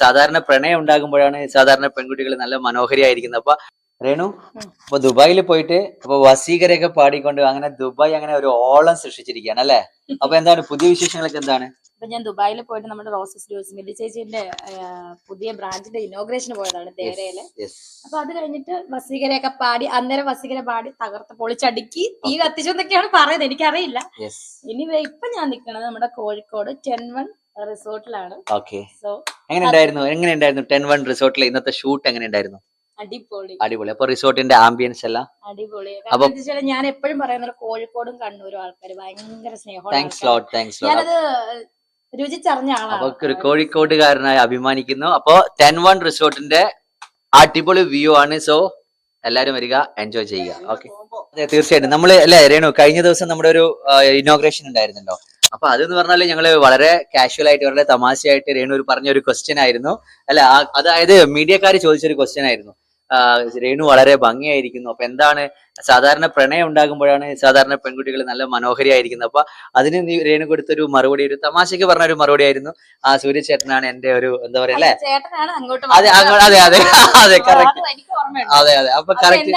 സാധാരണ പ്രണയം ഉണ്ടാകുമ്പോഴാണ് സാധാരണ പെൺകുട്ടികൾ നല്ല മനോഹരിയായിരിക്കുന്നത്. അപ്പൊ രേണു. അപ്പൊ ദുബായിൽ പോയിട്ട് അപ്പൊ വസീകരയൊക്കെ പാടിക്കൊണ്ട് അങ്ങനെ ദുബായ് അങ്ങനെ ഒരു ഓളം സൃഷ്ടിച്ചിരിക്കുകയാണ് അല്ലെ? അപ്പൊ എന്താണ്? പുതിയ വിശേഷങ്ങളൊക്കെ എന്താണ്? അപ്പൊ ഞാൻ ദുബായിൽ പോയിട്ട് നമ്മുടെ റോസസ് ജ്യൂസ് മില്ലി ചേച്ചിന്റെ പുതിയ ബ്രാഞ്ചിന്റെ ഇനോഗ്രേഷൻ പോയതാണ് തേരയിൽ. അപ്പൊ അത് കഴിഞ്ഞിട്ട് വസീകരയൊക്കെ പാടി അന്നേരം വസീകര പാടി തകർത്ത് പൊളിച്ചടുക്കി തീ കത്തിച്ചു എന്നൊക്കെയാണ് പറയുന്നത്. എനിക്കറിയില്ല. ഇനി ഇപ്പൊ ഞാൻ നിൽക്കുന്നത് നമ്മുടെ കോഴിക്കോട് ടെൻ വൺ റിസോർട്ടിലാണ്. സോ എങ്ങനെ ഉണ്ടായിരുന്നു എങ്ങനെ ഉണ്ടായിരുന്നു ടെൻ വൺ റിസോർട്ടിലെ ഇന്നത്തെ ഷൂട്ട് എങ്ങനെ ഉണ്ടായിരുന്നു അടിപൊളി. അടിപൊളി. അപ്പൊ റിസോർട്ടിന്റെ ആംബിയൻസ് എല്ലാം? അടിപൊളി. അപ്പൊ- ഞാൻ എപ്പോഴും പറയുന്ന കോഴിക്കോടും കണ്ണൂരും ആൾക്കാർ ഭയങ്കര സ്നേഹം താങ്ക്സ്. ലോട്ട് താങ്ക്സ് ഞാനത് രുചിച്ചറിഞ്ഞ അപ്പൊ ആളാണ് ഒരു കോഴിക്കോട്ടുകാരനായി അഭിമാനിക്കുന്നു. അപ്പൊ ടെൻ വൺ റിസോർട്ടിന്റെ അടിപൊളി വ്യൂ ആണ്. സോ എല്ലാരും വരിക എൻജോയ് ചെയ്യുക. ഓക്കെ. അതെ തീർച്ചയായിട്ടും. നമ്മൾ അല്ലെ രേണു കഴിഞ്ഞ ദിവസം നമ്മുടെ ഒരു ഇനോഗ്രേഷൻ ഉണ്ടായിരുന്നല്ലോ. അപ്പൊ അതെന്ന് പറഞ്ഞാൽ ഞങ്ങൾ വളരെ കാഷ്വൽ ആയിട്ട് വളരെ തമാശയായിട്ട് രേണു പറഞ്ഞ ഒരു ക്വസ്റ്റ്യൻ ആയിരുന്നു. അല്ല അതായത് അതായത് ചോദിച്ച ഒരു ക്വസ്റ്റ്യൻ ആയിരുന്നു. രേണു വളരെ ഭംഗിയായിരിക്കുന്നു. അപ്പൊ എന്താണ് സാധാരണ പ്രണയം ഉണ്ടാകുമ്പോഴാണ് സാധാരണ പെൺകുട്ടികൾ നല്ല മനോഹരിയായിരിക്കുന്നത്. അപ്പൊ അതിന് നീ രേണു കൊടുത്തൊരു മറുപടി ഒരു തമാശക്ക് പറഞ്ഞ ഒരു മറുപടി ആയിരുന്നു. ആ സൂര്യ ചേട്ടനാണ് എന്റെ ഒരു എന്താ പറയാ അല്ലെ? അതെ അങ്ങോട്ട് അതെ അതെ അതെ കറക്റ്റ് അതെ അതെ അപ്പൊ കറക്റ്റ്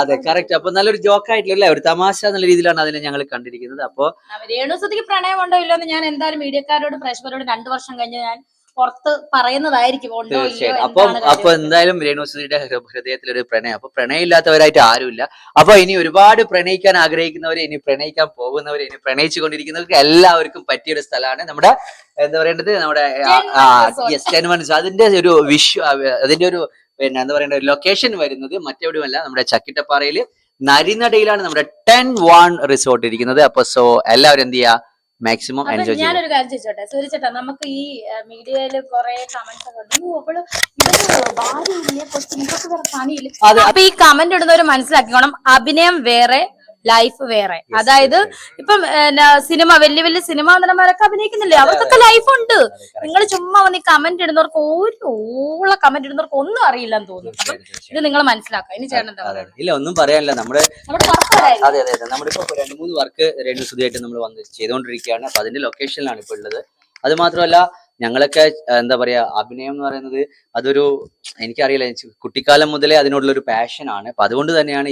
അതെ. കറക്റ്റ് അപ്പൊ നല്ലൊരു ജോക്ക് ആയിട്ടില്ല അല്ലേ? ഒരു തമാശ എന്നുള്ള രീതിയിലാണ് അതിനെ ഞങ്ങൾ കണ്ടിരിക്കുന്നത്. അപ്പൊ സുധിക്ക് പ്രണയം ഉണ്ടോ ഇല്ലോ എന്ന് ഞാൻ എന്തായാലും മീഡിയക്കാരോട് പ്രേക്ഷകരോട് രണ്ടു വർഷം കഴിഞ്ഞ് ഞാൻ പുറത്ത് പറയുന്നതായിരിക്കും ഉണ്ടോ ഇല്ലയോ തീർച്ചയായിട്ടും. അപ്പം അപ്പൊ. എന്തായാലും രേണുസുതിയുടെ ഹൃദയത്തിൽ ഒരു പ്രണയം. അപ്പൊ പ്രണയമില്ലാത്തവരായിട്ട് ആരുമില്ല. അപ്പൊ ഇനി ഒരുപാട് പ്രണയിക്കാൻ ആഗ്രഹിക്കുന്നവർ ഇനി പ്രണയിക്കാൻ പോകുന്നവർ ഇനി പ്രണയിച്ചു കൊണ്ടിരിക്കുന്നവർക്ക് എല്ലാവർക്കും പറ്റിയൊരു സ്ഥലമാണ് നമ്മുടെ എന്താ പറയേണ്ടത്? നമ്മുടെ അതിന്റെ ഒരു വിഷ അതിന്റെ ഒരു പിന്നെ എന്താ പറയേണ്ട ലൊക്കേഷൻ വരുന്നത് മറ്റെവിടെയുമല്ല നമ്മുടെ ചക്കിട്ടപ്പാറയിൽ. നരിനടയിലാണ് നമ്മുടെ ടെൻ വൺ റിസോർട്ട് ഇരിക്കുന്നത്. അപ്പൊ സോ എല്ലാവരും എന്ത് ചെയ്യാ മാക്സിമം എൻജോയ് ചെയ്യുക ഞാനൊരു കാര്യം ചോദിച്ചോട്ടെ? സൂര്യച്ചേട്ടാ നമുക്ക് ഈ മീഡിയയിൽ കുറെ കമന്റ്സ് ഒക്കെ ഉണ്ട്. അപ്പൊ ഈ കമന്റ് ഇടുന്നവര് മനസ്സിലാക്കിക്കോണം. അഭിനയം വേറെ ലൈഫ് വേറെ. അതായത് ഇപ്പം സിനിമ വലിയ വലിയ സിനിമാ നടന്മാരൊക്കെ അഭിനയിക്കുന്നില്ലേ? അവർക്കൊക്കെ ലൈഫ് ഉണ്ട്. നിങ്ങൾ ചുമ്മാ വന്ന് ഈ കമന്റ് ഇടുന്നവർക്ക് ഒരു ഓള കമന്റ് ഇടുന്നവർക്ക് ഒന്നും അറിയില്ല എന്ന് തോന്നുന്നു. അപ്പം ഇത് നിങ്ങൾ മനസ്സിലാക്കാം ഇനി ചേട്ടൻ ഇല്ല ഒന്നും പറയാനില്ല. നമ്മുടെ അതെ അതെ രണ്ട് മൂന്ന് വർക്ക് രണ്ടു സുധിയായിട്ട് നമ്മൾ വന്ന് ചെയ്തുകൊണ്ടിരിക്കുകയാണ് അപ്പൊ അതിന്റെ ലൊക്കേഷനിലാണ് ഇപ്പൊ ഉള്ളത്. അത് മാത്രമല്ല ഞങ്ങളൊക്കെ എന്താ പറയാ അഭിനയം എന്ന് പറയുന്നത് അതൊരു എനിക്കറിയില്ല എനിക്ക് കുട്ടിക്കാലം മുതലേ അതിനോടുള്ള ഒരു പാഷനാണ് അപ്പൊ അതുകൊണ്ട് തന്നെയാണ്